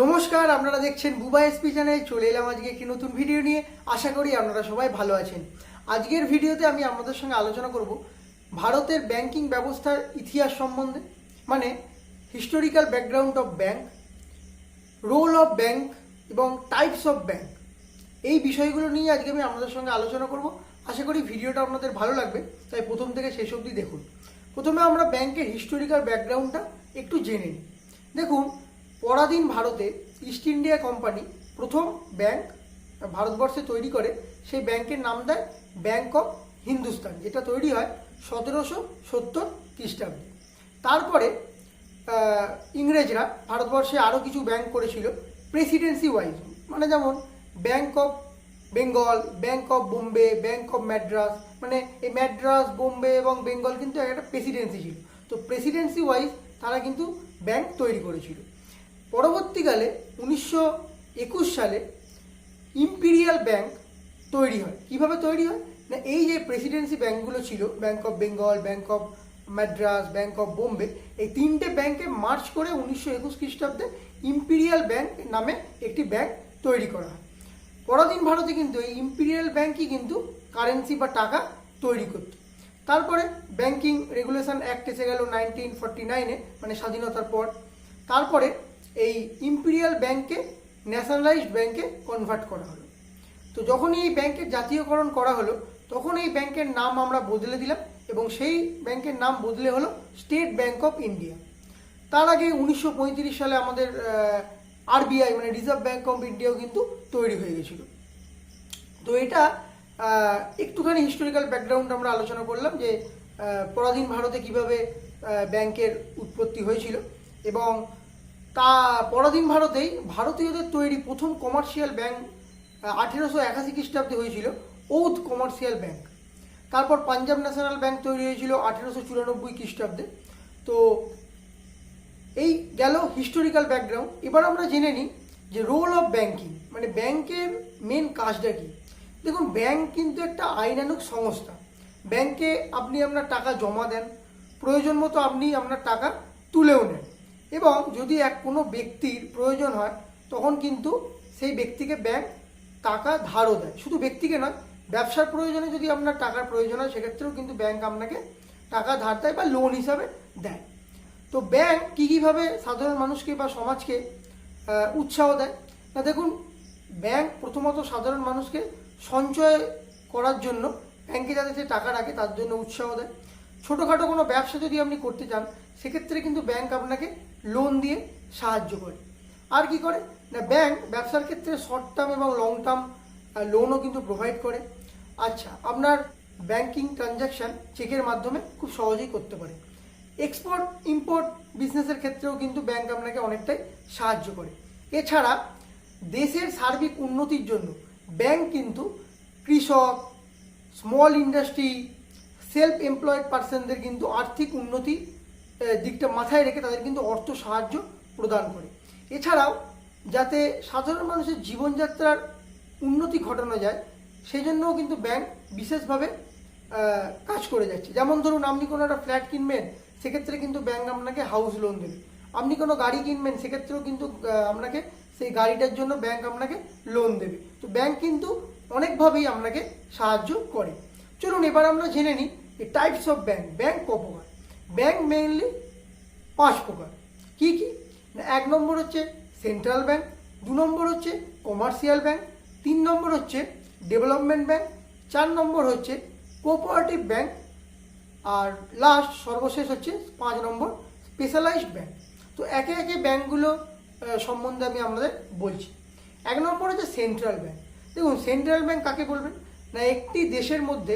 নমস্কার, আপনারা দেখছেন বুবা এসপি চ্যানেল। চলে এলাম আজকে একটি নতুন ভিডিও নিয়ে। আশা করি আপনারা সবাই ভালো আছেন। আজকের ভিডিওতে আমি আপনাদের সঙ্গে আলোচনা করব ভারতের ব্যাংকিং ব্যবস্থার ইতিহাস সম্বন্ধে মানে historical background of bank role of bank এবং টাইপস অফ ব্যাংক এই বিষয়গুলো নিয়ে আজকে আমি আপনাদের সঙ্গে আলোচনা করব। আশা করি ভিডিওটা আপনাদের ভালো লাগবে, তাই প্রথম থেকে শেষ অবধি দেখুন। প্রথমে আমরা ব্যাংকের হিস্টোরিক্যাল ব্যাকগ্রাউন্ডটা একটু জেনে নিই। দেখুন পরাধীন ভারতে ইস্ট ইন্ডিয়া কোম্পানি প্রথম ব্যাংক ভারতবর্ষে তৈরি করে, সেই ব্যাংকের নাম দেয় ব্যাংক অফ হিন্দুস্তান যেটা তৈরি হয় সতেরোশো সত্তর খ্রিস্টাব্দে। তারপরে ইংরেজরা ভারতবর্ষে আরও কিছু ব্যাংক করেছিল প্রেসিডেন্সি ওয়াইজ মানে যেমন bank of Bengal bank of Bombay bank of Madras মানে এই ম্যাড্রাস বোম্বে এবং বেঙ্গল কিন্তু একটা প্রেসিডেন্সি ছিল। তো প্রেসিডেন্সি ওয়াইজ তারা কিন্তু ব্যাংক তৈরি করেছিল। পরবর্তীকালে উনিশশো একুশ সালে ইম্পিরিয়াল ব্যাংক তৈরি হয়। কীভাবে তৈরি হয়? না, এই যে প্রেসিডেন্সি ব্যাংকগুলো ছিল, bank of Bengal, bank of Madras, bank of Bombay, এই তিনটে ব্যাংকে মার্চ করে উনিশশো একুশ খ্রিস্টাব্দে ইম্পিরিয়াল ব্যাংক নামে একটি ব্যাংক তৈরি করা হয়। পরাধীন ভারতে কিন্তু এই ইম্পিরিয়াল ব্যাংকই কিন্তু কারেন্সি বা টাকা তৈরি করত। তারপরে ব্যাংকিং রেগুলেশন অ্যাক্ট এসে গেল নাইনটিন ফর্টি নাইনে মানে স্বাধীনতার পর। তারপরে এই ইম্পিরিয়াল ব্যাংকে ন্যাশনালাইজড ব্যাংকে কনভার্ট করা হলো। তো যখনই এই ব্যাংকের জাতীয়করণ করা হলো, তখন এই ব্যাংকের নাম আমরা বদলে দিলাম এবং সেই ব্যাংকের নাম বদলে হলো স্টেট ব্যাংক অফ ইন্ডিয়া তার আগে উনিশশো পঁয়ত্রিশ সালে আমাদের আরবিআই মানে রিজার্ভ ব্যাংক অফ ইন্ডিয়াও কিন্তু তৈরি হয়ে গেছিল। তো এটা একটুখানি হিস্টোরিক্যাল ব্যাকগ্রাউন্ড আমরা আলোচনা করলাম যে পরাধীন ভারতে কীভাবে ব্যাংকের উৎপত্তি হয়েছিল এবং তা পরাধীন ভারতেই ভারতীয়দের তৈরি প্রথম কমার্শিয়াল ব্যাংক আঠেরোশো একাশি খ্রিস্টাব্দে হয়েছিল ঔধ কমার্শিয়াল ব্যাংক তারপর পাঞ্জাব ন্যাশনাল ব্যাংক তৈরি হয়েছিল আঠেরোশো চুরানব্বই খ্রিস্টাব্দে। তো এই গেল হিস্টোরিক্যাল ব্যাকগ্রাউন্ড এবার আমরা জেনে নিই যে রোল অফ ব্যাংকিং মানে ব্যাংকের মেন কাজটা কী? দেখুন ব্যাংক কিন্তু একটা আইনানুক সংস্থা। ব্যাংকে আপনি আপনার টাকা জমা দেন, প্রয়োজন মতো আপনি আপনার টাকা তুলেও নেন। এবং যদি এক কোনো ব্যক্তির প্রয়োজন হয়, তখন কিন্তু সেই ব্যক্তিকে ব্যাংক টাকা ধারও দেয়। শুধু ব্যক্তিকে নয়, ব্যবসার প্রয়োজনে যদি আপনার টাকার প্রয়োজন হয়, সেক্ষেত্রেও কিন্তু ব্যাংক আপনাকে টাকা ধার দেয় বা লোন হিসাবে দেয়। তো ব্যাংক কী কীভাবে সাধারণ মানুষকে বা সমাজকে উৎসাহ দেয়? না, দেখুন ব্যাংক প্রথমত সাধারণ মানুষকে সঞ্চয় করার জন্য ব্যাংকে যাতে সে টাকা রাখে, তার জন্য উৎসাহ দেয়। ছোটোখাটো কোনো ব্যবসা যদি আপনি করতে চান, সেক্ষেত্রে কিন্তু ব্যাংক আপনাকে লোন দিয়ে সাহায্য করে। আর কি করে? না ব্যাংক ব্যবসার ক্ষেত্রে শর্ট টার্ম এবং লং টার্ম লোনও কিন্তু প্রোভাইড করে। আচ্ছা আপনার ব্যাংকিং ট্রানজ্যাকশান চেকের মাধ্যমে খুব সহজেই করতে পারে। এক্সপোর্ট ইম্পোর্ট বিজনেসের ক্ষেত্রেও কিন্তু ব্যাংক আপনাকে অনেকটাই সাহায্য করে। এছাড়া দেশের সার্বিক উন্নতির জন্য ব্যাংক কিন্তু কৃষক স্মল ইন্ডাস্ট্রি সেলফ এমপ্লয়েড পার্সনদের কিন্তু আর্থিক উন্নতি দিকটা মাথায় রেখে তাদের কিন্তু অর্থ সাহায্য প্রদান করে। এছাড়াও, যাতে সাধারণ মানুষের জীবনযাত্রার উন্নতি ঘটানো যায় সেই জন্যও কিন্তু ব্যাংক বিশেষভাবে কাজ করে যাচ্ছে। যেমন ধরুন, আপনি কোনো একটা ফ্ল্যাট কিনবেন, সেক্ষেত্রে কিন্তু ব্যাংক আপনাকে হাউস লোন দেবে। আপনি কোনো গাড়ি কিনবেন, সেক্ষেত্রেও কিন্তু আপনাকে সেই গাড়িটার জন্য ব্যাংক আপনাকে লোন দেবে। তো ব্যাংক কিন্তু অনেকভাবেই আপনাকে সাহায্য করে। চলুন, এবার আমরা জেনে নিই এই টাইপস অফ ব্যাংক ব্যাংক ক প্রকার ব্যাংক মেইনলি পাঁচ প্রকার কি কি না এক নম্বর হচ্ছে সেন্ট্রাল ব্যাংক দু নম্বর হচ্ছে কমার্শিয়াল ব্যাংক তিন নম্বর হচ্ছে ডেভেলপমেন্ট ব্যাংক চার নম্বর হচ্ছে কোঅপারেটিভ ব্যাংক আর লাস্ট সর্বশেষ হচ্ছে পাঁচ নম্বর স্পেশালাইজড ব্যাংক তো একে একে ব্যাংকগুলো সম্বন্ধে আমি আপনাদের বলছি। এক নম্বর হচ্ছে সেন্ট্রাল ব্যাংক দেখুন সেন্ট্রাল ব্যাংক কাকে বলবেন? না, একটি দেশের মধ্যে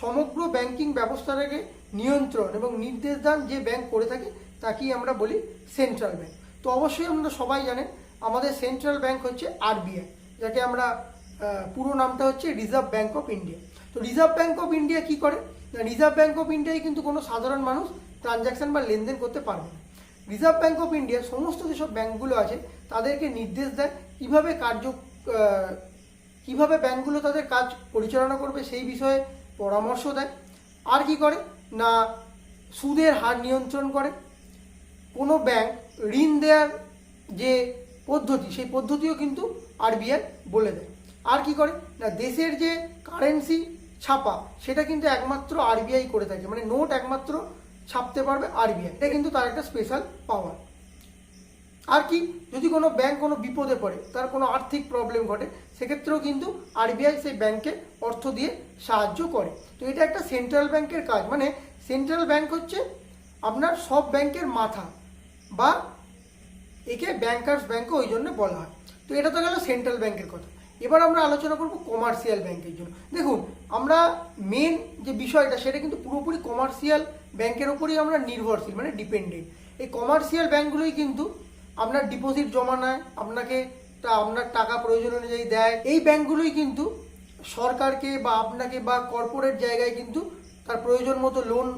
সমগ্র ব্যাংকিং ব্যবস্থাটাকে নিয়ন্ত্রণ এবং নির্দেশদান যে ব্যাংক করে থাকে, তাকেই আমরা বলি সেন্ট্রাল ব্যাংক তো অবশ্যই আমরা সবাই জানেন, আমাদের সেন্ট্রাল ব্যাংক হচ্ছে আরবিআই যাকে আমরা পুরো নামটা হচ্ছে রিজার্ভ ব্যাংক অফ ইন্ডিয়া তো রিজার্ভ ব্যাংক অফ ইন্ডিয়া কি করে? না রিজার্ভ ব্যাংক অফ ইন্ডিয়ায় কিন্তু কোনো সাধারণ মানুষ ট্রানজ্যাকশন বা লেনদেন করতে পারবে না। রিজার্ভ ব্যাংক অফ ইন্ডিয়া সমস্ত যেসব ব্যাংকগুলো আছে, তাদেরকে নির্দেশ দেয় কীভাবে কার্য কীভাবে ব্যাংকগুলো তাদের কাজ পরিচালনা করবে সেই বিষয়ে পরামর্শ দেয়। আর কি করে? না, সুদের হার নিয়ন্ত্রণ করে। কোনো ব্যাংক ঋণ দেওয়ার যে পদ্ধতি, সেই পদ্ধতিও কিন্তু আরবিআই বলে দেয়। আর কি করে? না, দেশের যে কারেন্সি ছাপা, সেটা কিন্তু একমাত্র আরবিআই করে থাকে। মানে নোট একমাত্র ছাপতে পারবে আরবিআই এটা কিন্তু তার একটা স্পেশাল পাওয়ার আর কি, যদি কোনো ব্যাংক কোনো বিপদে পড়ে, তার কোনো আর্থিক প্রবলেম ঘটে, সেক্ষেত্রেও কিন্তু আরবিআই সেই ব্যাংকে অর্থ দিয়ে সাহায্য করে। তো এটা একটা সেন্ট্রাল ব্যাংকের কাজ মানে সেন্ট্রাল ব্যাংক হচ্ছে আপনার সব ব্যাংকের মাথা, বা একে ব্যাংকার্স ব্যাংকও ওই জন্য বলা হয়। তো এটা তো গেল সেন্ট্রাল ব্যাংকের কথা। এবার আমরা আলোচনা করব কমার্শিয়াল ব্যাংকের জন্য। দেখুন, আমরা মেন যে বিষয়টা, সেটা কিন্তু পুরোপুরি কমার্শিয়াল ব্যাংকের ওপরই আমরা নির্ভরশীল মানে ডিপেন্ডেন্ট এই কমার্শিয়াল ব্যাংকগুলোই কিন্তু আপনার ডিপোজিট জমা নেয়, আপনাকে আপনার টাকা প্রয়োজন অনুযায়ী দেয়। এই ব্যাংকগুলোই কিন্তু সরকারকে বা আপনাকে বা কর্পোরেট জায়গায় কিন্তু তার প্রয়োজন মতো লোন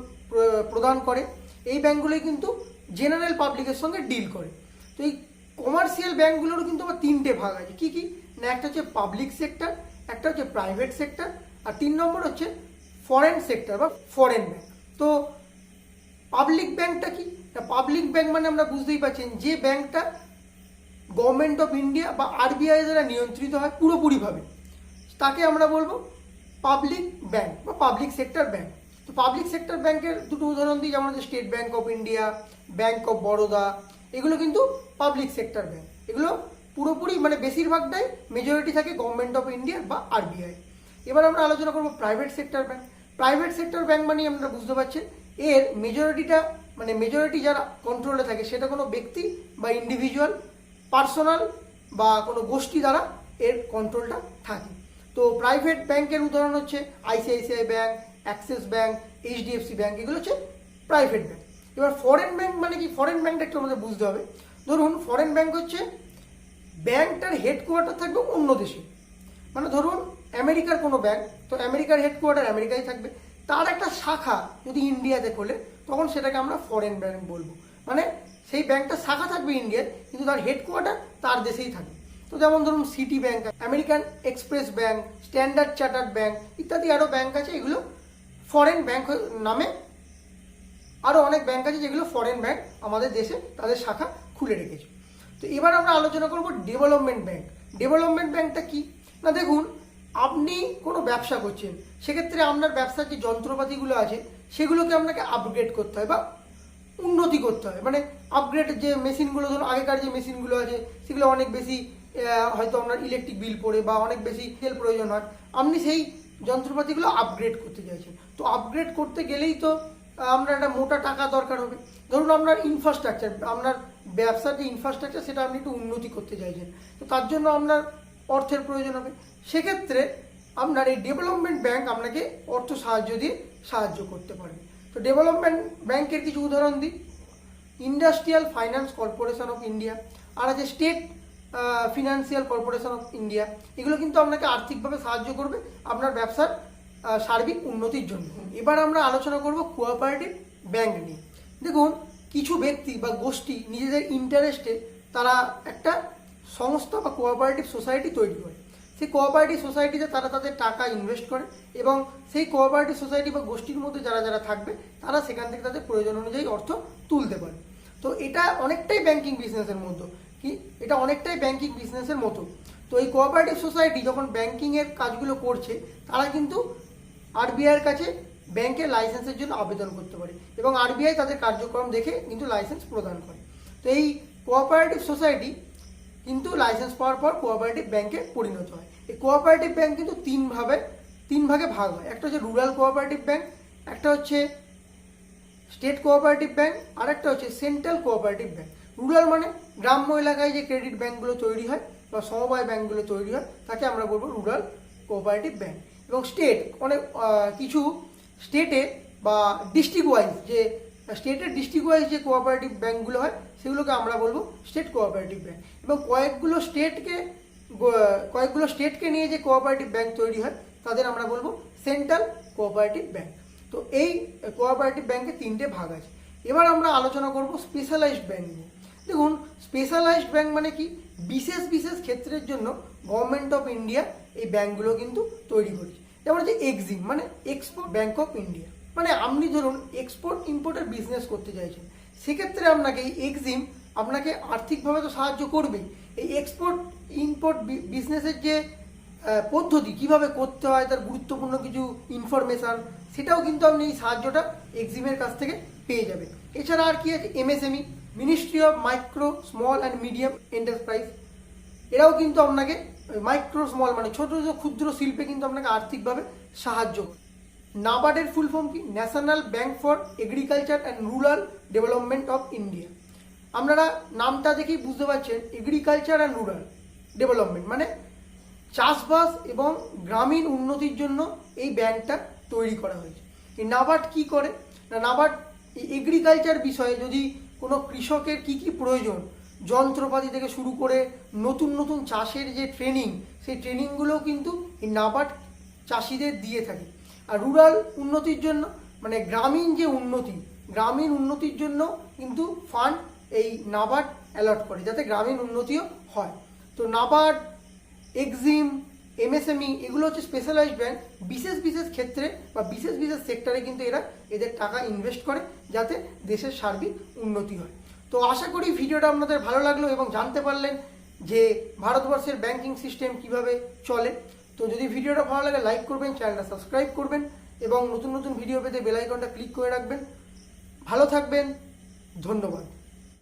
প্রদান করে। এই ব্যাংকগুলোই কিন্তু জেনারেল পাবলিকের সঙ্গে ডিল করে। তো এই কমার্শিয়াল ব্যাংকগুলোরও কিন্তু আবার তিনটে ভাগ আছে। কী কী? না, একটা হচ্ছে পাবলিক সেক্টর একটা হচ্ছে প্রাইভেট সেক্টর আর তিন নম্বর হচ্ছে ফরেন সেক্টর বা ফরেন ব্যাংক তো পাবলিক ব্যাংকটা কি? পাবলিক ব্যাংক মানে আমরা বুঝতেই পারছেন যে ব্যাংকটা গভর্নমেন্ট অফ ইন্ডিয়া বা আরবিআই দ্বারা নিয়ন্ত্রিত হয় পুরোপুরিভাবে, তাকে আমরা বলব পাবলিক ব্যাংক বা পাবলিক সেক্টর ব্যাংক তো পাবলিক সেক্টর ব্যাংকের দুটো উদাহরণ দিই, যেমন State Bank of India bank of Baroda এগুলো কিন্তু পাবলিক সেক্টর ব্যাংক এগুলো পুরোপুরি মানে বেশিরভাগটাই মেজরিটি থাকে গভর্নমেন্ট অফ ইন্ডিয়া বা আরবিআই এবার আমরা আলোচনা করব private sector bank private sector bank মানে আমরা বুঝতে পারছেন এর মেজরিটিটা মানে মেজরিটি যারা কন্ট্রোলে থাকে, সেটা কোনো ব্যক্তি বা ইন্ডিভিজুয়াল পার্সোনাল বা কোনো গোষ্ঠী দ্বারা এর কন্ট্রোলটা থাকে। তো প্রাইভেট ব্যাংকের উদাহরণ হচ্ছে ICICI bank Axis bank HDFC bank এগুলো হচ্ছে প্রাইভেট ব্যাঙ্ক এবার ফরেন ব্যাঙ্ক মানে কি? ফরেন ব্যাঙ্কটা একটু আমাদের বুঝতে হবে। ধরুন ফরেন ব্যাঙ্ক হচ্ছে ব্যাংকটার হেডকোয়ার্টার থাকবে অন্য দেশে। মানে ধরুন আমেরিকার কোনো ব্যাংক তো আমেরিকার হেডকোয়ার্টার আমেরিকায় থাকবে। তার একটা শাখা যদি ইন্ডিয়াতে খোলে তখন সেটাকে আমরা ফরেন ব্যাংক বলব। মানে সেই ব্যাংকটা শাখা থাকবে ইন্ডিয়ার, কিন্তু তার হেডকোয়ার্টার তার দেশেই থাকবে। তো যেমন ধরুন Citi bank American Express bank Standard Chartered bank ইত্যাদি আরও ব্যাংক আছে, এগুলো ফরেন ব্যাংক নামে। আরও অনেক ব্যাংক আছে যেগুলো ফরেন ব্যাংক আমাদের দেশে, তাদের শাখা খুলে রেখেছে। তো এবার আমরা আলোচনা করব ডেভেলপমেন্ট ব্যাংক ডেভেলপমেন্ট ব্যাংকটা কি? না দেখুন, আপনি কোনো ব্যবসা করছেন, সেক্ষেত্রে আপনার ব্যবসার যে যন্ত্রপাতিগুলো আছে সেগুলোকে আপনাকে আপগ্রেড করতে হয় বা উন্নতি করতে হয়। মানে আপগ্রেড যে মেশিনগুলো, ধরুন আগেকার যে মেশিনগুলো আছে, সেগুলো অনেক বেশি হয়তো আপনার ইলেকট্রিক বিল পড়ে বা অনেক বেশি তেল প্রয়োজন হয়। আপনি সেই যন্ত্রপাতিগুলো আপগ্রেড করতে চাইছেন। তো আপগ্রেড করতে গেলেই তো আপনার একটা মোটা টাকা দরকার হবে। ধরুন আপনার ইনফ্রাস্ট্রাকচার আপনার ব্যবসার যে ইনফ্রাস্ট্রাকচার সেটা আপনি একটু উন্নতি করতে চাইছেন। তো তার জন্য আপনার অর্থের প্রয়োজন হবে। সেক্ষেত্রে আপনার এই ডেভেলপমেন্ট ব্যাংক আপনাকে অর্থ সাহায্য দিয়ে সাহায্য করতে পারবে তো ডেভেলপমেন্ট ব্যাংকের কিছু উদাহরণ দিই। Industrial finance corporation of India আর আছে state financial corporation of India. এগুলো কিন্তু আপনাকে আর্থিকভাবে সাহায্য করবে আপনার ব্যবসার সার্বিক উন্নতির জন্য। এবার আমরা আলোচনা করব কোঅপারেটিভ ব্যাংক নিয়ে। দেখুন, কিছু ব্যক্তি বা গোষ্ঠী নিজেদের ইন্টারেস্টে তারা একটা সংস্থা বা কোঅপারেটিভ সোসাইটি তৈরি করে। সেই কোঅপারেটিভ সোসাইটিতে তারা তাদের টাকা ইনভেস্ট করে এবং সেই কোঅপারেটিভ সোসাইটি বা গোষ্ঠীর মধ্যে যারা যারা থাকবে, তারা সেখান থেকে তাদের প্রয়োজন অনুযায়ী অর্থ তুলতে পারে। তো এটা অনেকটাই ব্যাংকিং বিজনেসের মতো। কি, এটা অনেকটাই ব্যাংকিং বিজনেসের মতো। তো এই কোঅপারেটিভ সোসাইটি যখন ব্যাংকিংয়ের কাজগুলো করছে, তারা কিন্তু আরবিআইয়ের কাছে ব্যাংকের লাইসেন্সের জন্য আবেদন করতে পারে এবং আরবিআই তাদের কার্যক্রম দেখে কিন্তু লাইসেন্স প্রদান করে। তো এই কোঅপারেটিভ সোসাইটি কিন্তু লাইসেন্স পাওয়ার পর কোঅপারেটিভ ব্যাংকে পরিণত হয়। এই কোঅপারেটিভ ব্যাংক কিন্তু তিন ভাবে, তিন ভাগে ভাগ হয়। একটা হচ্ছে রুরাল কোঅপারেটিভ ব্যাংক একটা হচ্ছে স্টেট কোঅপারেটিভ ব্যাংক আর একটা হচ্ছে সেন্ট্রাল কোঅপারেটিভ ব্যাংক রুরাল মানে গ্রাম্য এলাকায় যে ক্রেডিট ব্যাংকগুলো তৈরি হয় বা সমবায় ব্যাংকগুলো তৈরি হয়, তাকে আমরা বলব রুরাল কোঅপারেটিভ ব্যাংক এবং স্টেট অনেক কিছু স্টেটে বা ডিস্ট্রিক্ট ওয়াইজ যে স্টেটের ডিস্ট্রিক্ট ওয়াইজ যে কোঅপারেটিভ ব্যাংকগুলো হয়, সেগুলোকে আমরা বলব স্টেট কোঅপারেটিভ ব্যাংক এবং কয়েকগুলো স্টেটকে কয়েকগুলো স্টেটকে নিয়ে যে কোঅপারেটিভ ব্যাংক তৈরি হয়, তাদের আমরা বলব সেন্ট্রাল কোঅপারেটিভ ব্যাংক তো এই কোঅপারেটিভ ব্যাংকে তিনটে ভাগ আছে। এবার আমরা আলোচনা করব স্পেশালাইজড ব্যাংক নিয়ে। দেখুন স্পেশালাইজড ব্যাংক মানে কি? বিশেষ বিশেষ ক্ষেত্রের জন্য গভর্নমেন্ট অফ ইন্ডিয়া এই ব্যাংকগুলো কিন্তু তৈরি করেছে। যেমন হচ্ছে এক্সিম মানে এক্সপোর্ট ব্যাংক অফ ইন্ডিয়া মানে আপনি ধরুন এক্সপোর্ট ইম্পোর্টের বিজনেস করতে চাইছেন। সেক্ষেত্রে আপনাকে এই এক্সিম আপনাকে আর্থিকভাবে তো সাহায্য করবেই। এই এক্সপোর্ট ইম্পোর্ট বিজনেসের যে পদ্ধতি, কীভাবে করতে হয়, তার গুরুত্বপূর্ণ কিছু ইনফরমেশান সেটাও কিন্তু আপনি এই সাহায্যটা এক্সিমের কাছ থেকে পেয়ে যাবেন। এছাড়া আর কি আছে? MSME ministry of micro small and medium enterprise এরাও কিন্তু আপনাকে মাইক্রো স্মল মানে ছোট ছোট, ক্ষুদ্র শিল্পে কিন্তু আপনাকে আর্থিকভাবে সাহায্য নাবার্ডের ফুল ফর্ম কি? National bank for agriculture and rural development of India আপনারা নামটা দেখেই বুঝতে পারছেন এগ্রিকালচার অ্যান্ড রুরাল ডেভেলপমেন্ট মানে চাষবাস এবং গ্রামীণ উন্নতির জন্য এই ব্যাংকটা তৈরি করা হয়েছে। এই নাবার্ড কি করে? না, নাবার্ড এগ্রিকালচার বিষয়ে যদি কোনো কৃষকের কি কি প্রয়োজন, যন্ত্রপাতি থেকে শুরু করে নতুন নতুন চাষের যে ট্রেনিং সেই ট্রেনিংগুলোও কিন্তু এই নাবার্ড চাষিদের দিয়ে থাকে। আর রুরাল উন্নতির জন্য মানে গ্রামীণ যে উন্নতি, গ্রামীণ উন্নতির জন্য কিন্তু ফান্ড এই নাবার্ড অ্যালট করে, যাতে গ্রামীণ উন্নতিও হয়। তো নাবার্ড এক্সিম এমএসএমই এগুলো হচ্ছে স্পেশালাইজড ব্যাংক বিশেষ বিশেষ ক্ষেত্রে বা বিশেষ বিশেষ সেক্টরে কিন্তু এরা এদের টাকা ইনভেস্ট করে, যাতে দেশের সার্বিক উন্নতি হয়। তো আশা করি ভিডিওটা আপনাদের ভালো লাগল এবং জানতে পারলেন যে ভারতবর্ষের ব্যাংকিং সিস্টেম কীভাবে চলে। তো যদি ভিডিওটা ভালো লাগে লাইক করবেন চ্যানেলটা সাবস্ক্রাইব করবেন এবং নতুন নতুন ভিডিও পেতে বেলাইকনটা ক্লিক করে রাখবেন। ভালো থাকবেন, ধন্যবাদ।